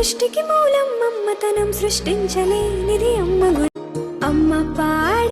సృష్టికి మూలం అమ్మతనం సృష్టించలేనిది అమ్మ అమ్మ పాడ